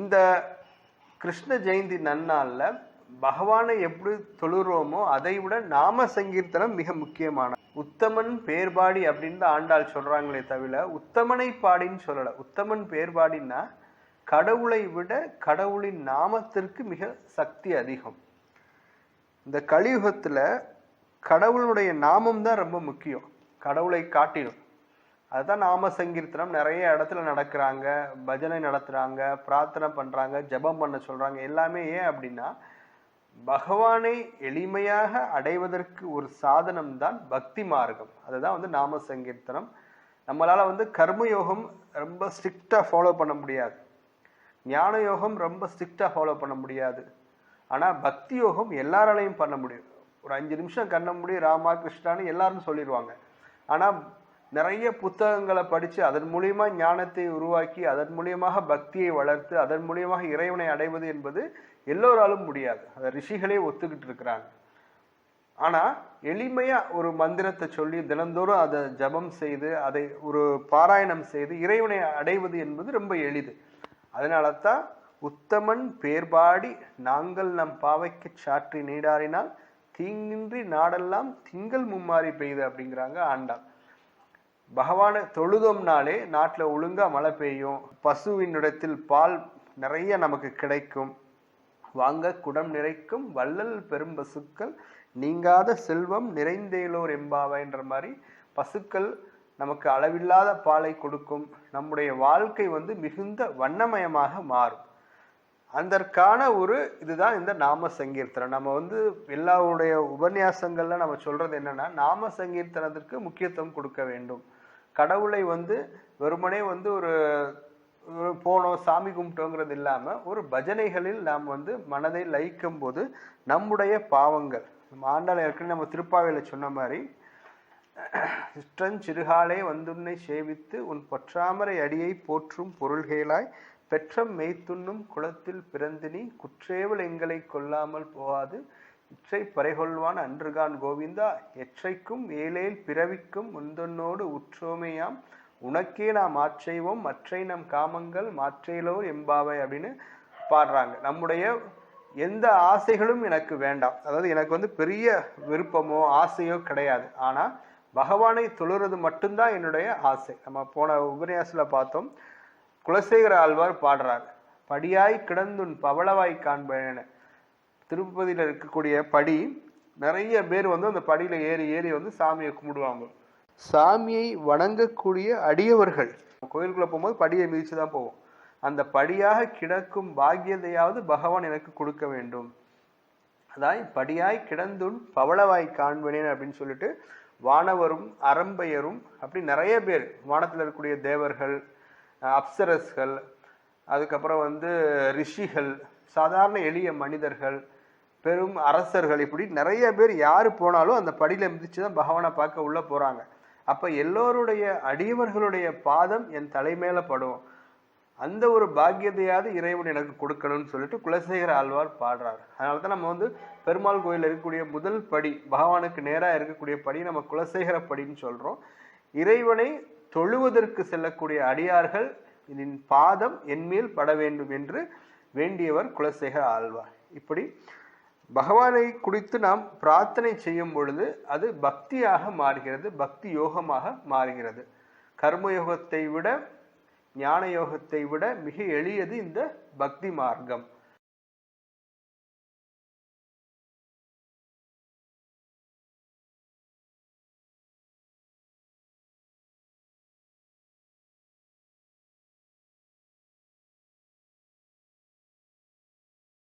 இந்த கிருஷ்ண ஜெயந்தி நன்னாளில் பகவானை எப்படி தொழுறோமோ அதை விட நாம சங்கீர்த்தனம் மிக முக்கியமான உத்தமன் பேர்பாடி அப்படின்னு தான் ஆண்டாள் சொல்றாங்களே தவிர உத்தமனை பாடின்னு சொல்லல. உத்தமன் பேர்பாடின்னா கடவுளை விட கடவுளின் நாமத்திற்கு மிக சக்தி அதிகம். இந்த கலியுகத்துல கடவுளுடைய நாமம் தான் ரொம்ப முக்கியம். கடவுளை காட்டிடும். அதுதான் நாம சங்கீர்த்தனம். நிறைய இடத்துல நடக்கிறாங்க பஜனை நடத்துறாங்க பிரார்த்தனை பண்றாங்க ஜெபம் பண்ண சொல்றாங்க. எல்லாமே ஏன் அப்படின்னா பகவானை எளிமையாக அடைவதற்கு ஒரு சாதனம் தான் பக்தி மார்க்கம். அதுதான் வந்து நாம சங்கீர்த்தனம். நம்மளால வந்து கர்மயோகம் ரொம்ப ஸ்ட்ரிக்டா ஃபாலோ பண்ண முடியாது. ஞான யோகம் ரொம்ப ஸ்ட்ரிக்டா ஃபாலோ பண்ண முடியாது. ஆனா பக்தி யோகம் எல்லாராலையும் பண்ண முடியும். ஒரு அஞ்சு நிமிஷம் கண்ண முடியும் ராமா கிருஷ்ணான்னு எல்லாரும் சொல்லிடுவாங்க ஆனா நிறைய புத்தகங்களை படித்து அதன் மூலியமாக ஞானத்தை உருவாக்கி அதன் மூலியமாக பக்தியை வளர்த்து அதன் மூலியமாக இறைவனை அடைவது என்பது எல்லோராலும் முடியாது. அதை ரிஷிகளே ஒத்துக்கிட்டு இருக்கிறாங்க. ஆனால் எளிமையாக ஒரு மந்திரத்தை சொல்லி தினந்தோறும் அதை ஜபம் செய்து அதை ஒரு பாராயணம் செய்து இறைவனை அடைவது என்பது ரொம்ப எளிது. அதனால தான் உத்தமன் பேர்பாடி நாங்கள் நம் பாவைக்கு சாற்றி நீடாரினால் தீங்கின்றி நாடெல்லாம் திங்கள் மும்மாறி பெய்யுது அப்படிங்கிறாங்க ஆண்டாள். பகவானை தொழுதோம்னாலே நாட்டில் ஒழுங்கா மழை பெய்யும். பசுவினிடத்தில் பால் நிறைய நமக்கு கிடைக்கும். வாங்க குடம் நிறைக்கும். வள்ளல் பெரும் பசுக்கள். நீங்காத செல்வம் நிறைந்தேலோர் எம்பாவைன்ற மாதிரி பசுக்கள் நமக்கு அளவில்லாத பாலை கொடுக்கும். நம்முடைய வாழ்க்கை வந்து மிகுந்த வண்ணமயமாக மாறும். அதற்கான ஒரு இதுதான் இந்த நாம சங்கீர்த்தனம் நம்ம வந்து எல்லாருடைய உபன்யாசங்கள்ல நம்ம சொல்றது என்னன்னா நாம சங்கீர்த்தனத்திற்கு முக்கியத்துவம் கொடுக்க வேண்டும். கடவுளை வந்து வெறுமனே வந்து ஒரு போனோம் சாமி கும்பிட்டோங்கிறது இல்லாமல் ஒரு பஜனைகளில் நாம் வந்து மனதை லயிக்கும் போது நம்முடைய பாவங்கள் நம்ம ஆண்டாள் ஏற்கனவே நம்ம திருப்பாவையில் சொன்ன மாதிரி சிற்றஞ்சிறுகாலே வந்துன்னை சேவித்து உன் பொற்றாமரை அடியை போற்றும் பொருள்களாய் பெற்றம் மெய்த்துண்ணும் குளத்தில் பிறந்தினி குற்றேவல் எங்களை கொல்லாமல் போகாது. இச்சை பறைகொள்வான் அன்றுகான் கோவிந்தா எற்றைக்கும் ஏழேல் பிறவிக்கும் முந்தன்னோடு உற்றோமையாம். உனக்கே நாம் மாற்றைவோம் மற்றை நம் காமங்கள் மாற்றையிலோ எம்பாவை அப்படின்னு பாடுறாங்க. நம்முடைய எந்த ஆசைகளும் எனக்கு வேண்டாம். அதாவது எனக்கு வந்து பெரிய விருப்பமோ ஆசையோ கிடையாது. ஆனால் பகவானை தொழுறது மட்டும்தான் என்னுடைய ஆசை. நம்ம போன உபன்யாசத்துல பார்த்தோம். குலசேகர ஆழ்வார் பாடுறார் படியாய் கிடந்துன் பவளவாய் காண்பேன திருப்பதியில் இருக்கக்கூடிய படி நிறைய பேர் வந்து அந்த படியில் ஏறி ஏறி வந்து சாமியை கும்பிடுவாங்க. சாமியை வணங்கக்கூடிய அடியவர்கள். கோயிலுக்குள்ளே போகும்போது படியை மிதித்து தான் போவோம். அந்த படியாக கிடக்கும் பாக்கியதையாவது பகவான் எனக்கு கொடுக்க வேண்டும். அதான் படியாய் கிடந்துன் பவளவாய் காண்பனேன் அப்படின்னு சொல்லிட்டு வானவரும் அரம்பையரும் அப்படி நிறைய பேர் வானத்தில் இருக்கக்கூடிய தேவர்கள் அப்சரஸ்கள் அதுக்கப்புறம் வந்து ரிஷிகள் சாதாரண எளிய மனிதர்கள் பெரும் அரசர்கள் இப்படி நிறைய பேர் யார் போனாலும் அந்த படியில் மிதிச்சு தான் பகவானை பார்க்க உள்ளே போகிறாங்க அப்போ எல்லோருடைய அடியவர்களுடைய பாதம் என் தலைமையில படும். அந்த ஒரு பாக்கியத்தையாவது இறைவன் எனக்கு கொடுக்கணும்னு சொல்லிட்டு குலசேகர ஆழ்வார் பாடுறாரு. அதனால தான் நம்ம வந்து பெருமாள் கோயில் இருக்கக்கூடிய முதல் படி பகவானுக்கு நேராக இருக்கக்கூடிய படி நம்ம குலசேகர படின்னு சொல்கிறோம் இறைவனை தொழுவதற்கு செல்லக்கூடிய அடியார்கள் இதன் பாதம் என்மேல் பட வேண்டும் என்று வேண்டியவர் குலசேகர ஆழ்வார். இப்படி பகவானை குறித்து நாம் பிரார்த்தனை செய்யும் பொழுது அது பக்தியாக மாறுகிறது பக்தி யோகமாக மாறுகிறது. கர்ம யோகத்தை விட ஞான யோகத்தை விட மிக எளியது இந்த பக்தி மார்க்கம்.